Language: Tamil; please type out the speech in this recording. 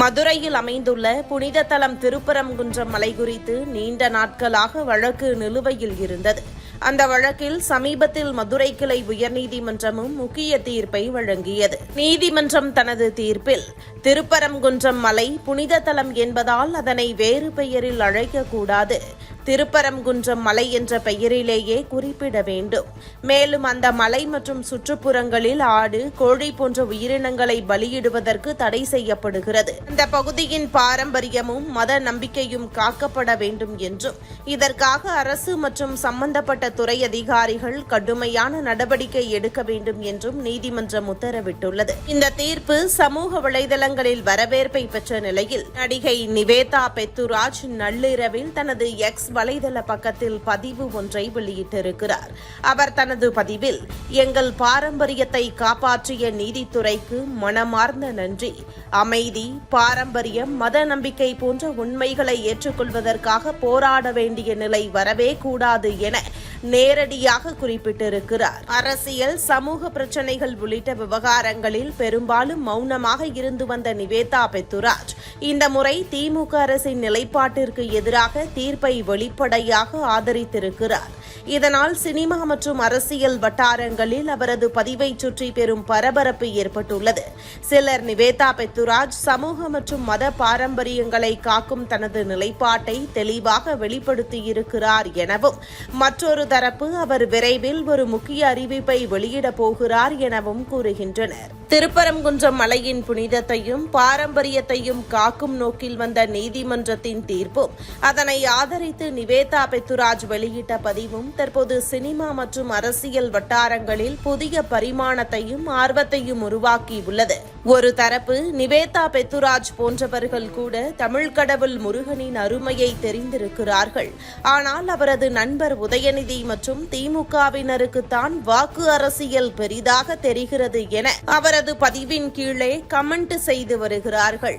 மதுரையில் அமைந்துள்ள புனித தலம் திருப்பரங்குன்றம் மலை குறித்து நீண்ட நாட்களாக வழக்கு நிலுவையில் இருந்தது. அந்த வழக்கில் சமீபத்தில் மதுரை கிளை உயர்நீதிமன்றமும் முக்கிய தீர்ப்பை வழங்கியது. நீதிமன்றம் தனது தீர்ப்பில் திருப்பரங்குன்றம் மலை புனித தலம் என்பதால் அதனை வேறு பெயரில் அழைக்கக்கூடாது. திருப்பரங்குன்றம் மலை என்ற பெயரிலேயே குறிப்பிட வேண்டும். மேலும் அந்த மலை மற்றும் சுற்றுப்புறங்களில் ஆடு கோழி போன்ற உயிரினங்களை பலியிடுவதற்கு தடை செய்யப்படுகிறது. இந்த பகுதியின் பாரம்பரியமும் மத நம்பிக்கையும் காக்கப்பட வேண்டும் என்றும் இதற்காக அரசு மற்றும் சம்பந்தப்பட்ட துறை அதிகாரிகள் கடுமையான நடவடிக்கை எடுக்க வேண்டும் என்றும் நீதிமன்றம் உத்தரவிட்டுள்ளது. இந்த தீர்ப்பு சமூக வலைதள வலைதளங்களில் வரவேற்பை பெற்ற நிலையில் நடிகை நிவேதா பெத்துராஜ் நள்ளிரவில் தனது எக்ஸ் வலைதள பக்கத்தில் பதிவு ஒன்றை வெளியிட்டிருக்கிறார். அவர் தனது பதிவில் எங்கள் பாரம்பரியத்தை காப்பாற்றிய நீதித்துறைக்கு மனமார்ந்த நன்றி. அமைதி பாரம்பரியம் மத நம்பிக்கை போன்ற உண்மைகளை ஏற்றுக்கொள்வதற்காக போராட வேண்டிய நிலை வரவே கூடாது என நேரடியாக குறிப்பிட்டிருக்கிறார். அரசியல் சமூக பிரச்சினைகள் உள்ளிட்ட விவகாரங்களில் பெரும்பாலும் மௌனமாக இருந்து வந்த நிவேதா பெத்துராஜ் இந்த முறை திமுக அரசின் நிலைப்பாட்டிற்கு எதிராக தீர்ப்பை வெளிப்படையாக ஆதரித்திருக்கிறார். இதனால் சினிமா மற்றும் அரசியல் வட்டாரங்களில் அவரது பதிவை சுற்றி பெரும் பரபரப்பு ஏற்பட்டுள்ளது. சிலர் நிவேதா பெத்துராஜ் சமூக மற்றும் மத பாரம்பரியங்களை காக்கும் தனது நிலைப்பாட்டை தெளிவாக வெளிப்படுத்தியிருக்கிறார் எனவும் மற்றொரு தரப்பு அவர் விரைவில் ஒரு முக்கிய அறிவிப்பை வெளியிடப் போகிறார் எனவும் கூறுகின்றனர். திருப்பரங்குன்றம் மலையின் புனிதத்தையும் பாரம்பரியத்தையும் காக்கும் நோக்கில் வந்த நீதிமன்றத்தின் தீர்ப்பும் அதனை ஆதரித்து நிவேதா பெத்துராஜ் வெளியிட்ட பதிவும் தற்போது சினிமா மற்றும் அரசியல் வட்டாரங்களில் புதிய பரிமாணத்தையும் ஆர்வத்தையும் உருவாக்கியுள்ளது. ஒரு தரப்பு நிவேதா பெத்துராஜ் போன்றவர்கள் கூட தமிழ் கடவுள் முருகனின் அருமையை தெரிந்திருக்கிறார்கள். ஆனால் அவரது நண்பர் உதயநிதி மற்றும் திமுகவினருக்குத்தான் வாக்கு அரசியல் பெரிதாக தெரிகிறது என அவரது பதிவின் கீழே கமெண்ட் செய்து வருகிறார்கள்.